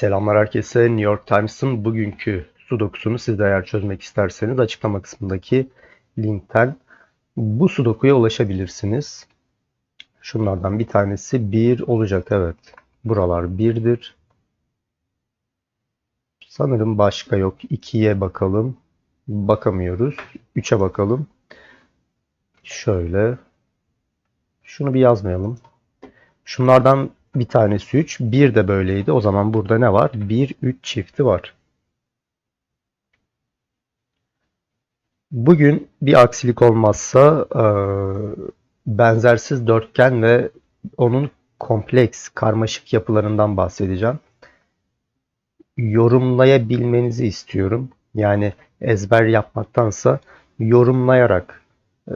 Selamlar herkese. New York Times'ın bugünkü sudokusunu siz de eğer çözmek isterseniz açıklama kısmındaki linkten bu sudokuya ulaşabilirsiniz. Şunlardan bir tanesi 1 olacak. Evet. Buralar 1'dir. Sanırım başka yok. 2'ye bakalım. Bakamıyoruz. 3'e bakalım. Şöyle. Şunu bir yazmayalım. Şunlardan bir tanesi 3. Bir de böyleydi. O zaman burada ne var? 1, 3 çifti var. Bugün bir aksilik olmazsa e, benzersiz dörtgen ve onun kompleks, karmaşık yapılarından bahsedeceğim. Yorumlayabilmenizi istiyorum. Yani ezber yapmaktansa yorumlayarak e,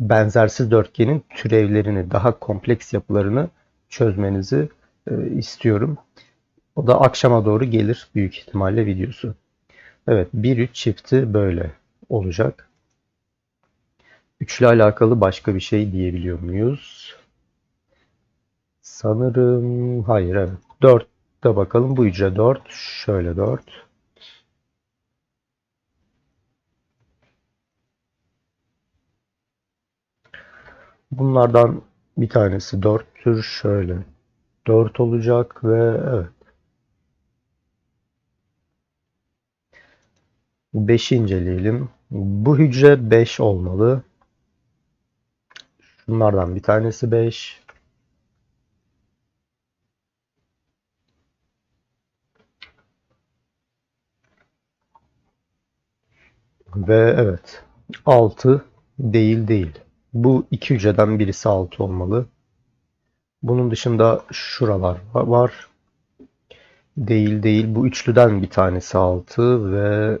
benzersiz dörtgenin türevlerini, daha kompleks yapılarını çözmenizi e, istiyorum. O da akşama doğru gelir büyük ihtimalle videosu. Evet 1-3 çifti böyle olacak. Üçle alakalı başka bir şey diyebiliyor muyuz? Sanırım hayır evet. 4 de bakalım bu hücre 4. Şöyle 4. Bunlardan bir tanesi 4'tür. Şöyle 4 olacak ve evet. 5'i inceleyelim. Bu hücre 5 olmalı. Şunlardan bir tanesi 5. Ve evet 6 değil değil. Bu iki hücreden birisi 6 olmalı. Bunun dışında şuralar var. Değil değil. Bu üçlüden bir tanesi 6 ve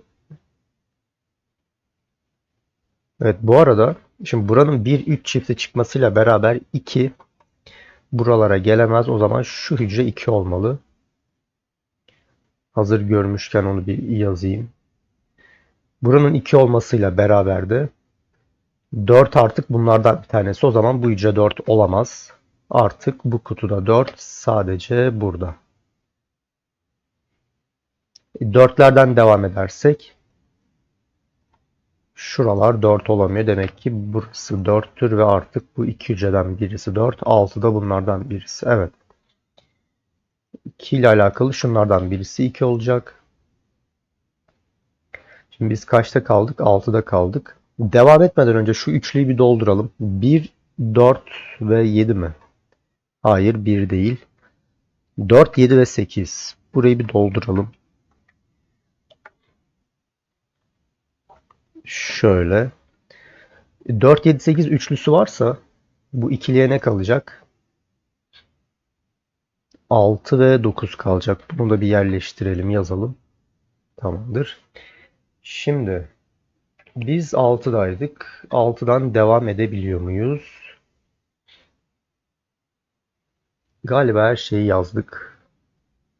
Evet bu arada şimdi buranın 1-3 çifti çıkmasıyla beraber 2 buralara gelemez. O zaman şu hücre 2 olmalı. Hazır görmüşken onu bir yazayım. Buranın 2 olmasıyla beraber de 4 artık bunlardan bir tanesi. O zaman bu hücre 4 olamaz. Artık bu kutuda 4 sadece burada. 4'lerden devam edersek şuralar 4 olamıyor. Demek ki burası 4'tür ve artık bu iki hücreden birisi 4. 6 da bunlardan birisi. Evet. 2 ile alakalı şunlardan birisi 2 olacak. Şimdi biz kaçta kaldık? 6'da kaldık. Devam etmeden önce şu üçlüyü bir dolduralım. 1, 4 ve 7 mi? Hayır 1 değil. 4, 7 ve 8. Burayı bir dolduralım. Şöyle. 4, 7, 8 üçlüsü varsa bu ikiliye ne kalacak? 6 ve 9 kalacak. Bunu da bir yerleştirelim, yazalım. Tamamdır. Şimdi biz 6'daydık. 6'dan devam edebiliyor muyuz? Galiba her şeyi yazdık.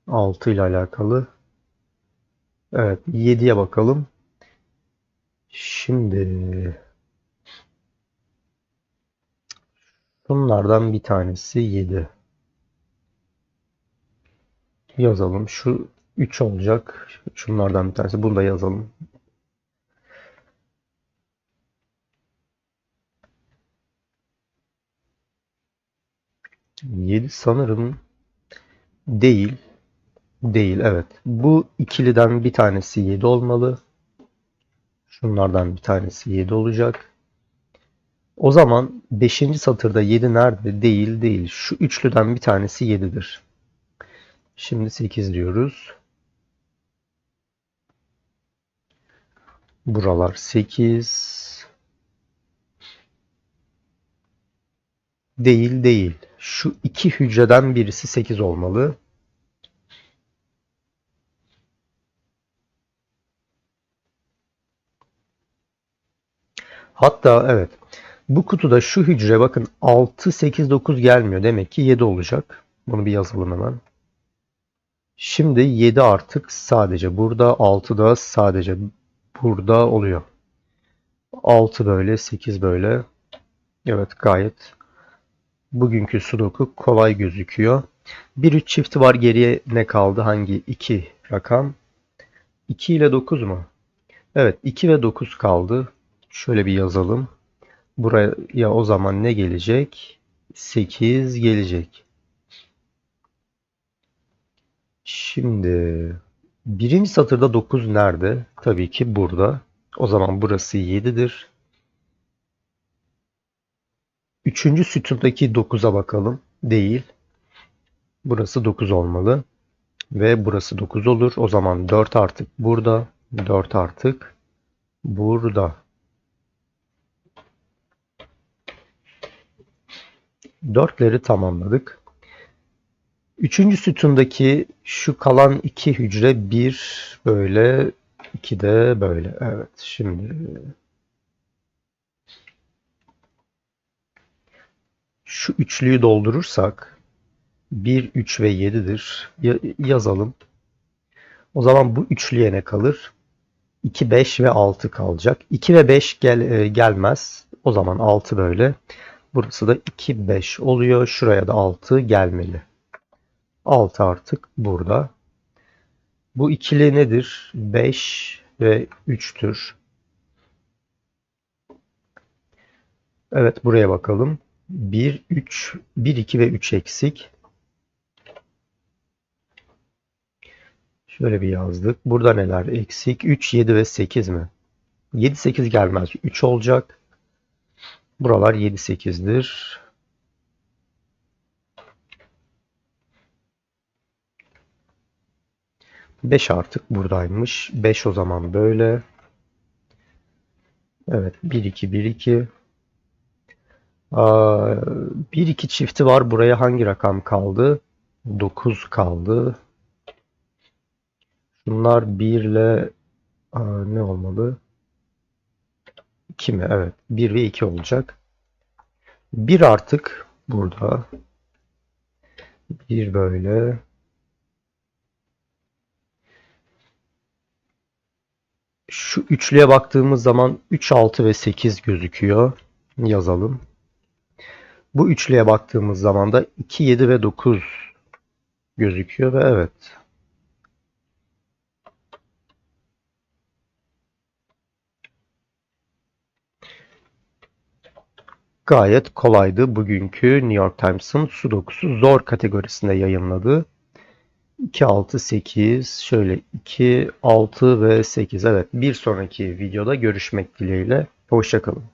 6 ile alakalı. Evet, 7'ye bakalım. Şimdi bunlardan bir tanesi 7. Yazalım. Şu 3 olacak. Şunlardan bir tanesi. Bunu da yazalım. Yedi sanırım değil. Değil evet. Bu ikiliden bir tanesi 7 olmalı. Şunlardan bir tanesi 7 olacak. O zaman 5. satırda 7 nerede? Değil değil. Şu üçlüden bir tanesi 7'dir. Şimdi 8 diyoruz. Buralar 8. Değil değil. Şu iki hücreden birisi 8 olmalı. Hatta evet. Bu kutuda şu hücre bakın 6, 8, 9 gelmiyor. Demek ki 7 olacak. Bunu bir yazalım hemen. Şimdi 7 artık sadece burada. 6 da sadece burada oluyor. 6 böyle, 8 böyle. Evet gayet bugünkü sudoku kolay gözüküyor. Bir 3 çifti var geriye ne kaldı? Hangi iki rakam? 2 ile 9 mu? Evet 2 ve 9 kaldı. Şöyle bir yazalım. Buraya o zaman ne gelecek? 8 gelecek. Şimdi birinci satırda 9 nerede? Tabii ki burada. O zaman burası 7'dir. Üçüncü sütundaki 9'a bakalım. Değil. Burası 9 olmalı. Ve burası 9 olur. O zaman 4 artık burada. 4 artık burada. Dörtleri tamamladık. Üçüncü sütundaki şu kalan iki hücre bir böyle iki de böyle. Evet şimdi şu üçlüyü doldurursak 1, 3 ve 7'dir. Ya- yazalım. O zaman bu üçlüye ne kalır? 2, 5 ve 6 kalacak. 2 ve 5 gel, e, gelmez. O zaman 6 böyle. Burası da 2, 5 oluyor. Şuraya da 6 gelmeli. 6 artık burada. Bu ikili nedir? 5 ve 3'tür. Evet buraya bakalım. 1, 3, 1, 2 ve 3 eksik. Şöyle bir yazdık. Burada neler eksik? 3, 7 ve 8 mi? 7, 8 gelmez. 3 olacak. Buralar 7, 8'dir. Beş artık buradaymış. 5 o zaman böyle. Evet 1, 2, 1, 2. 1, 2 çifti var. Buraya hangi rakam kaldı? 9 kaldı. Bunlar 1 ile ne olmalı? 2 mi? Evet. 1 ve 2 olacak. 1 artık burada. 1 böyle. Şu üçlüye baktığımız zaman 3, 6 ve 8 gözüküyor. Yazalım. Bu üçlüye baktığımız zaman da 2, 7 ve 9 gözüküyor ve evet. Gayet kolaydı bugünkü New York Times'ın Sudoku'su zor kategorisinde yayınladığı. 2, 6, 8, şöyle 2, 6 ve 8. Evet bir sonraki videoda görüşmek dileğiyle. Hoşçakalın.